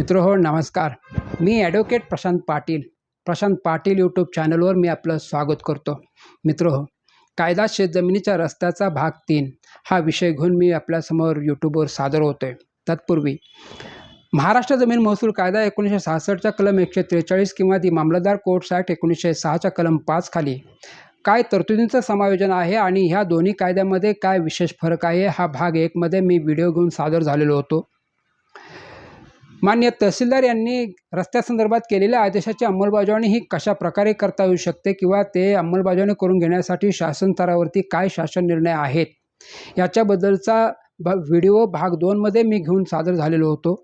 मित्र हो नमस्कार. मी ॲडव्होकेट प्रशांत पाटील. प्रशांत पाटील यूट्यूब चॅनलवर मी आपलं स्वागत करतो. मित्र हो कायदा शेतजमिनीच्या रस्त्याचा भाग तीन हा विषय घेऊन मी आपल्यासमोर यूट्यूबवर सादर होतो आहे तत्पूर्वी महाराष्ट्र जमीन महसूल कायदा एकोणीसशे सहासष्टच्या कलम एकशे त्रेचाळीस किंवा दी मामलदार कोर्ट्स ॲक्ट एकोणीसशे सहाच्या कलम पाच खाली काय तरतुदींचं समायोजन आहे आणि ह्या दोन्ही कायद्यामध्ये काय विशेष फरक आहे हा भाग एकमध्ये मी व्हिडिओ घेऊन सादर झालेलो होतो. मान्य तहसीलदार यांनी रस्त्यासंदर्भात केलेल्या आदेशाची अंमलबजावणी ही कशा प्रकारे करता येऊ शकते किंवा ते अंमलबजावणी करून घेण्यासाठी शासन स्तरावरती काय शासन निर्णय आहेत? याच्याबद्दलचा भ व्हिडिओ भाग दोनमध्ये मी घेऊन सादर झालेलो होतो.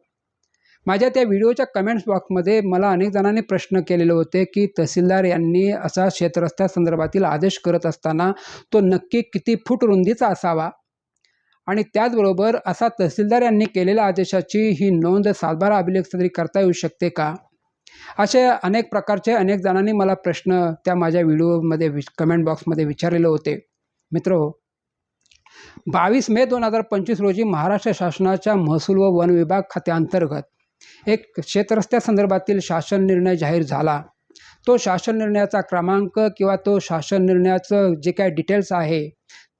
माझ्या त्या व्हिडिओच्या कमेंट्स बॉक्समध्ये मला अनेक जणांनी प्रश्न केलेले होते की तहसीलदार यांनी असा शेतरस्त्यासंदर्भातील आदेश करत असताना तो नक्की किती फूट रुंदीचा असावा? आणि त्याचबरोबर असा तहसीलदार यांनी केलेल्या आदेशाची ही नोंद सातबारा अभिलेख सदरी करता येऊ शकते का? असे अनेक प्रकारचे अनेक जणांनी मला प्रश्न त्या माझ्या व्हिडिओमध्ये वि कमेंट बॉक्समध्ये विचारलेले होते. मित्र हो, बावीस मे दोन हजार पंचवीस रोजी महाराष्ट्र शासनाच्या महसूल व वन विभाग खात्याअंतर्गत एक शेतरस्त्यासंदर्भातील शासन निर्णय जाहीर झाला. तो शासन निर्णयाचा क्रमांक किंवा तो शासन निर्णयाचं जे काय डिटेल्स आहे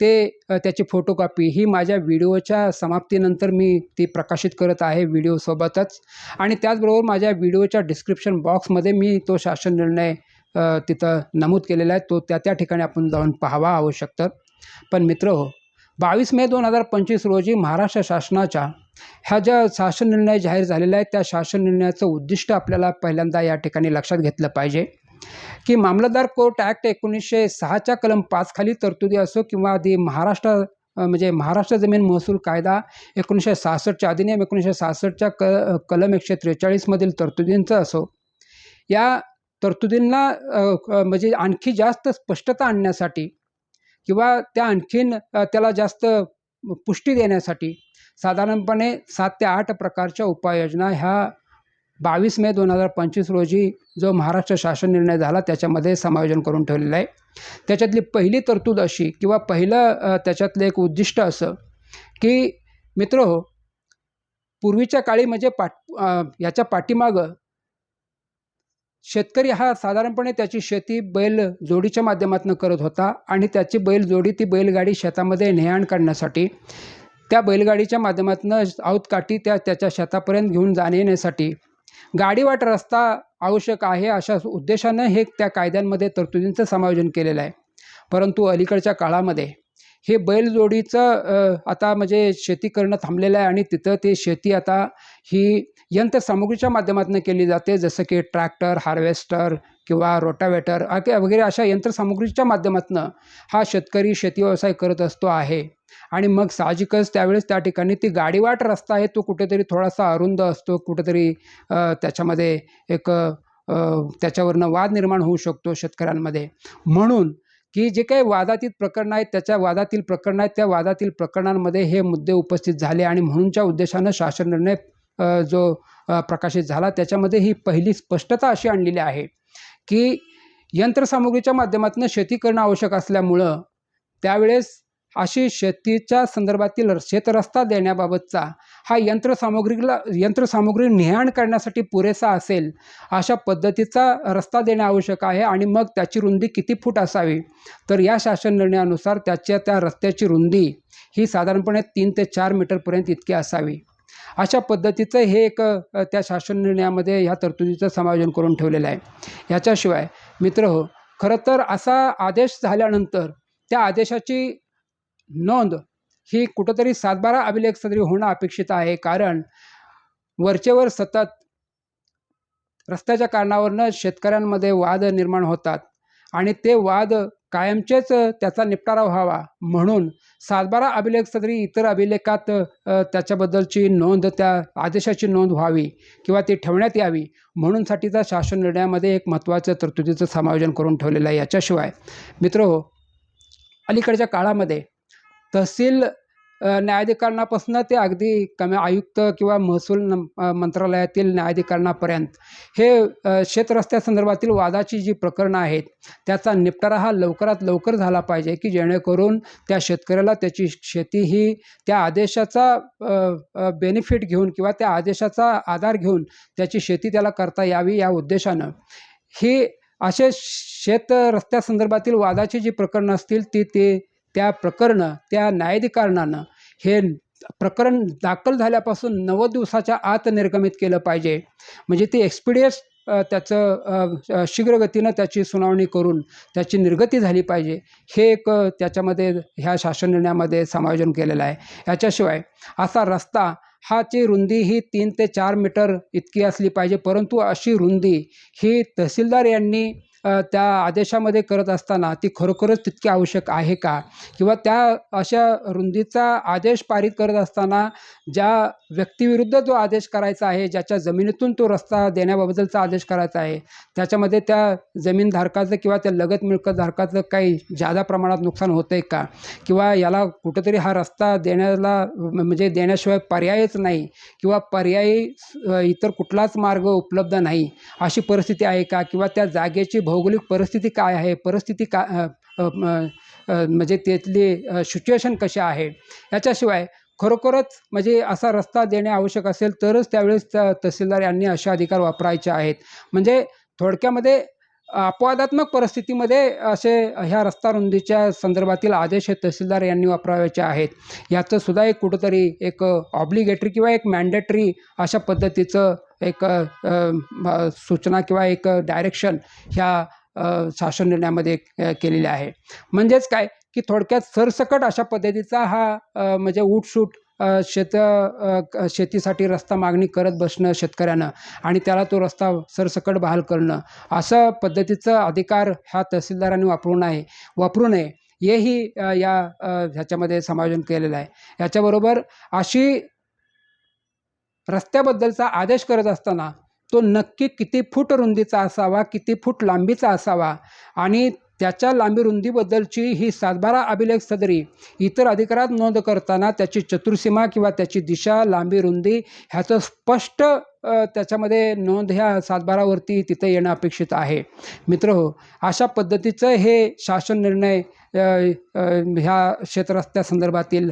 ते त्याची फोटोकॉपी ही माझ्या व्हिडिओच्या समाप्तीनंतर मी ती प्रकाशित करत आहे व्हिडिओसोबतच आणि त्याचबरोबर माझ्या व्हिडिओच्या डिस्क्रिप्शन बॉक्समध्ये मी तो शासन निर्णय तिथं नमूद केलेला आहे. तो त्या त्या ठिकाणी आपण जाऊन पाहावा आवश्यक तर. पण मित्र हो बावीस मे दोन हजार पंचवीस रोजी महाराष्ट्र शासनाच्या ह्या ज्या शासन निर्णय जाहीर झालेला आहे त्या शासन निर्णयाचं उद्दिष्ट आपल्याला पहिल्यांदा या ठिकाणी लक्षात घेतलं पाहिजे. की मामलतदार कोर्ट ॲक्ट एकोणीसशे सहाच्या कलम पाच खाली तरतुदी असो किंवा आधी महाराष्ट्र म्हणजे महाराष्ट्र जमीन महसूल कायदा एकोणीसशे सहासष्टच्या अधिनियम एकोणीसशे सहासष्टच्या क कलम एकशे त्रेचाळीसमधील तरतुदींचं असो या तरतुदींना म्हणजे आणखी जास्त स्पष्टता आणण्यासाठी किंवा त्या आणखीन त्याला जास्त पुष्टी देण्यासाठी साधारणपणे सात ते आठ प्रकारच्या उपाययोजना ह्या बावीस मे दोन हजार पंचवीस रोजी जो महाराष्ट्र शासन निर्णय झाला त्याच्यामध्ये समायोजन करून ठेवलेलं आहे. त्याच्यातली पहिली तरतूद अशी किंवा पहिलं त्याच्यातलं एक उद्दिष्ट असं की मित्र हो पूर्वीच्या काळी म्हणजे पाट याच्या पाठीमागं शेतकरी हा साधारणपणे त्याची शेती बैल जोडीच्या माध्यमातून करत होता आणि त्याची बैल जोडी ती बैलगाडी शेतामध्ये नेहाण करण्यासाठी त्या बैलगाडीच्या माध्यमातून आऊतकाठी त्या त्याच्या शेतापर्यंत घेऊन जाणे येण्यासाठी गाडीवाट रस्ता आवश्यक आहे अशा उद्देशानं हे त्या कायद्यांमध्ये तरतुदींचं समायोजन केलेलं आहे. परंतु अलीकडच्या काळामध्ये हे बैलजोडीचं आता म्हणजे शेती करणं थांबलेलं आहे आणि तिथं ते शेती आता ही यंत्रसामुग्रीच्या माध्यमातून केली जाते. जसं की ट्रॅक्टर हार्वेस्टर किंवा रोटावेटर वगैरे अशा यंत्रसामुग्रीच्या माध्यमातून हा शेतकरी शेती व्यवसाय करत असतो आहे. आणि मग साहजिकच त्यावेळेस त्या ठिकाणी ती गाडीवाट रस्ता आहे तो कुठेतरी थोडासा अरुंद असतो कुठेतरी त्याच्यामध्ये एक त्याच्यावरनं वाद निर्माण होऊ शकतो शेतकऱ्यांमध्ये. म्हणून की जे काही वादातीत प्रकरणं आहेत त्याच्या वादातील प्रकरणं आहेत त्या वादातील प्रकरणांमध्ये हे मुद्दे उपस्थित झाले आणि म्हणूनच्या उद्देशानं शासन निर्णय जो प्रकाशित झाला त्याच्यामध्ये ही पहिली स्पष्टता अशी आणलेली आहे की यंत्रसामुग्रीच्या माध्यमातून शेती करणं आवश्यक असल्यामुळं त्यावेळेस अशी शेतीच्या संदर्भातील शेतरस्ता देण्याबाबतचा हा यंत्रसामुग्रीला यंत्रसामुग्री नेहाण करण्यासाठी पुरेसा असेल अशा पद्धतीचा रस्ता देणे आवश्यक आहे आणि मग त्याची रुंदी किती फूट असावी? तर या शासन निर्णयानुसार त्याच्या त्या रस्त्याची रुंदी ही साधारणपणे तीन ते चार मीटरपर्यंत इतकी असावी. अशा पद्धतीचं हे एक त्या शासन निर्णयामध्ये ह्या तरतुदीचं समायोजन करून ठेवलेलं आहे. ह्याच्याशिवाय मित्र हो खरं तर असा आदेश झाल्यानंतर त्या आदेशाची नोंद ही कुठंतरी सातबारा अभिलेख सदरी होणं अपेक्षित आहे. कारण वरचेवर सतत रस्त्याच्या कारणावरनं शेतकऱ्यांमध्ये वाद निर्माण होतात आणि ते वाद कायमचेच त्याचा निपटारा व्हावा म्हणून सातबारा अभिलेख सदरी इतर अभिलेखात त्याच्याबद्दलची नोंद त्या आदेशाची नोंद व्हावी किंवा ती ठेवण्यात यावी म्हणूनसाठीचा शासन निर्णयामध्ये एक महत्त्वाचं तरतुदीचं समायोजन करून ठेवलेलं आहे. याच्याशिवाय मित्र हो अलीकडच्या काळामध्ये तहसील न्यायाधिकरणापासून ते अगदी कमी आयुक्त किंवा महसूल मंत्रालयातील न्यायाधिकरणापर्यंत. हे शेतरस्त्यासंदर्भातील वादाची जी प्रकरणं आहेत त्याचा निपटारा हा लवकरात लवकर झाला पाहिजे की जेणेकरून त्या शेतकऱ्याला त्याची शेती ही त्या आदेशाचा बेनिफिट घेऊन किंवा त्या आदेशाचा आधार घेऊन त्याची शेती त्याला करता यावी या उद्देशानं. ही असे शेत रस्त्यासंदर्भातील वादाची जी प्रकरणं असतील ती ते त्या प्रकरणं त्या न्यायाधिकरणानं हे प्रकरण दाखल झाल्यापासून नव्वद दिवसाच्या आत निर्गमित केलं पाहिजे. म्हणजे ते एक्सपिडियस त्याचं शीघ्रगतीनं त्याची सुनावणी करून त्याची निर्गती झाली पाहिजे. हे एक त्याच्यामध्ये ह्या शासन निर्णयामध्ये समायोजन केलेलं आहे. याच्याशिवाय असा रस्ता हाची रुंदी ही तीन ते चार मीटर इतकी असली पाहिजे. परंतु अशी रुंदी ही तहसीलदार यांनी त्या आदेशामध्ये करत असताना ती खरोखरच तितकी आवश्यक आहे का? किंवा त्या अशा रुंदीचा आदेश पारित करत असताना ज्या व्यक्तीविरुद्ध जो आदेश करायचा आहे ज्याच्या जमिनीतून तो रस्ता देण्याबद्दलचा आदेश करायचा आहे त्याच्यामध्ये त्या जमीनधारकाचं किंवा त्या लगत मिळकतधारकाचं काही जादा प्रमाणात नुकसान होतं आहे का? किंवा याला कुठंतरी हा रस्ता देण्याला म्हणजे देण्याशिवाय पर्यायच नाही किंवा पर्यायी इतर कुठलाच मार्ग उपलब्ध नाही अशी परिस्थिती आहे का? किंवा त्या जागेची भौगोलिक परिस्थिती काय आहे? परिस्थिती का म्हणजे त्यातली सिच्युएशन कशी आहे? याच्याशिवाय खरोखरच म्हणजे असा रस्ता देणे आवश्यक असेल तरच त्यावेळेस त तहसीलदार यांनी असे अधिकार वापरायचे आहेत. म्हणजे थोडक्यामध्ये अपवादात्मक परिस्थितीमध्ये असे ह्या रस्ता रुंदीच्या संदर्भातील आदेश हे तहसीलदार यांनी वापरावयाचे आहेत. याचं सुद्धा एक कुठंतरी एक ऑब्लिगेटरी किंवा एक मॅन्डेटरी अशा पद्धतीचं एक म, सूचना किंवा एक डायरेक्शन ह्या शासन निर्णयामध्ये केलेली आहे. म्हणजेच काय? की थोडक्यात सरसकट अशा पद्धतीचा हा म्हणजे उठसूट शेत शेतीसाठी रस्ता मागणी करत बसणं शेतकऱ्यानं आणि त्याला तो रस्ता सरसकट बहाल करणं. असं पद्धतीचं अधिकार ह्या तहसीलदारांनी वापरू नये वापरू नये हेही या ह्याच्यामध्ये समायोजन केलेलं आहे. याच्याबरोबर अशी रस्त्याबद्दलचा आदेश करत असताना तो नक्की किती फूट रुंदीचा असावा किती फूट लांबीचा असावा आणि त्याच्या लांबी रुंदीबद्दलची ही सातबारा अभिलेख सदरी इतर अधिकारात नोंद करताना त्याची चतुर्सीमा किंवा त्याची दिशा लांबी रुंदी ह्याचं स्पष्ट त्याच्यामध्ये नोंद ह्या सातबारावरती तिथं येणं अपेक्षित आहे. मित्र हो अशा पद्धतीचं हे शासन निर्णय ह्या अ, संदर्भातील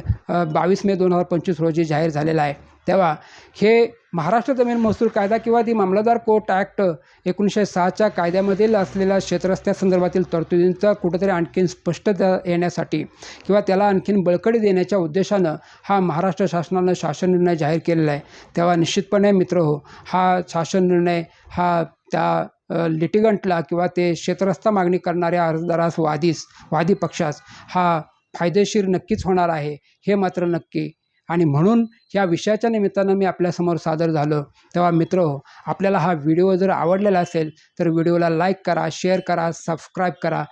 बावीस मे दोन हजार पंचवीस रोजी जाहीर झालेला आहे. तेव्हा हे महाराष्ट्र जमीन महसूल कायदा किंवा ती मामलादार कोर्ट ॲक्ट एकोणीसशे सहाच्या कायद्यामधील असलेल्या क्षेत्ररस्त्यासंदर्भातील तरतुदींचा कुठंतरी आणखीन स्पष्टता येण्यासाठी किंवा त्याला आणखीन बळकटी देण्याच्या उद्देशानं हा महाराष्ट्र शासनानं शासन निर्णय जाहीर केलेला आहे. तेव्हा निश्चितपणे मित्र हो हा शासन निर्णय हा त्या लिटिगंटला किंवा ते क्षेत्रस्थ मागणी करणाऱ्या अर्जदारास वादीस वादी पक्षास हा फायदेशीर नक्कीच होणार आहे हे मात्र नक्की आणि म्हणून या विषयाच्या निमित्तानं मी आपल्यासमोर सादर झालो. तेव्हा मित्र हो आपल्याला हा व्हिडिओ जर आवडलेला असेल तर व्हिडिओला लाईक करा शेअर करा सबस्क्राईब करा.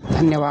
धन्यवाद.